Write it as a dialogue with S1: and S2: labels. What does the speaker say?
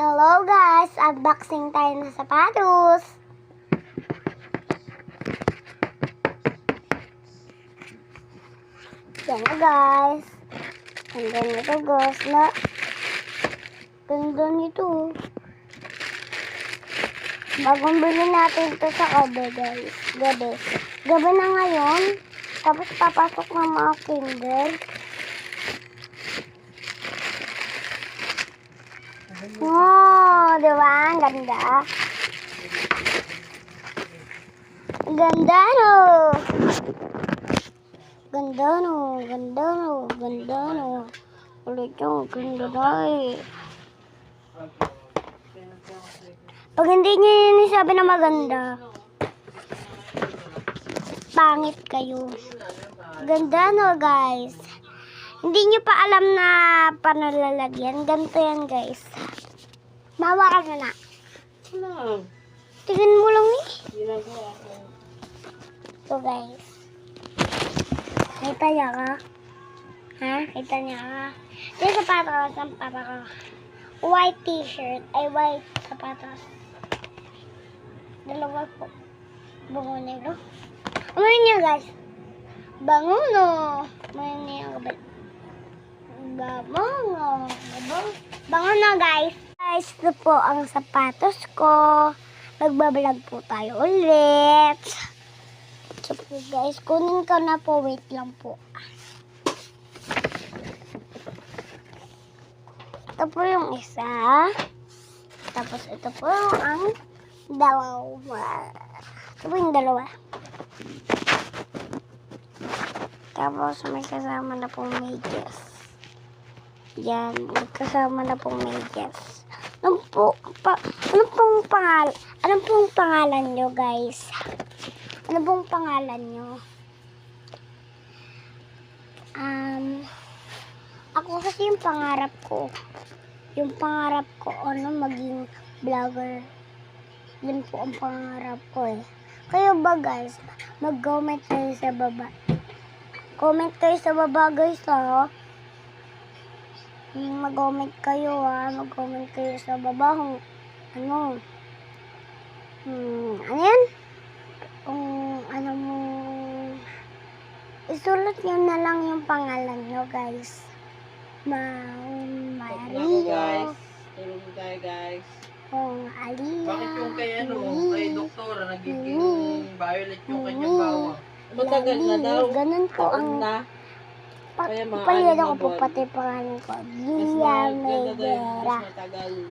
S1: Hello guys! Unboxing tayo ng sapatos. Yan na guys. Ganda nito guys na. Ganda nito. Bagong bili natin ito sa Obe guys. Gabi. Gabi na ngayon. Tapos papasok ng mga kinder. Wow, di ba? Ang ganda. Ganda no. Ganda no, ganda no, ganda no. Ulit yung ganda eh. Pag hindi niya yun sabi na maganda, pangit kayo. Ganda no guys. Hindi nyo pa alam na paano lalagyan. Ganito yan guys. Mawa ka na.
S2: Ano?
S1: Tingin mo lang eh.
S2: Ginagawa ko.
S1: Ito guys. Kita niya ka? Ha? Kita niya ka? Ito yung sapatos. Ang papa ko. White t-shirt. Ay, white sapatos. Dalawa po. Bango negro. Umayon niya guys. Bango no. Niya kabal. Bango. Na guys. Guys, ito po ang sapatos ko. Magbablog po tayo ulit. So guys, kunin ko na po. Wait lang po. Ito po yung isa. Tapos ito po ang dalawa. Ito po yung dalawa. Tapos may kasama na pong medyas. Yan, kasama na pong medyas. Ano po, pa, ano pong pangalan, ano pong pangalan nyo guys? Ano pong pangalan nyo? Um, ako kasi yung pangarap ko, yung pangarap ko, ano, maging vlogger. Yun po ang pangarap ko eh. Kayo ba guys, mag-comment kayo sa baba. Comment kayo sa baba guys ha. Yung mag-comment kayo ha. Mag-comment kayo sa baba kung ano. Hmm, ano yan? Kung ano mo. Isulat nyo na lang yung pangalan nyo guys. Ma
S2: Ako
S1: Mario.
S2: guys. Tulong tayo guys.
S1: Kung Alia.
S2: Bakit yung kay ano, kay doktora nagiging violet yung kanyang bawang? Matagal na daw.
S1: Ganun po ang
S2: na.
S1: Pa,
S2: Kaya mga
S1: Ipalilan
S2: anim
S1: ko
S2: na
S1: po pati pangalan ko.
S2: Mas daw yung mas matagal.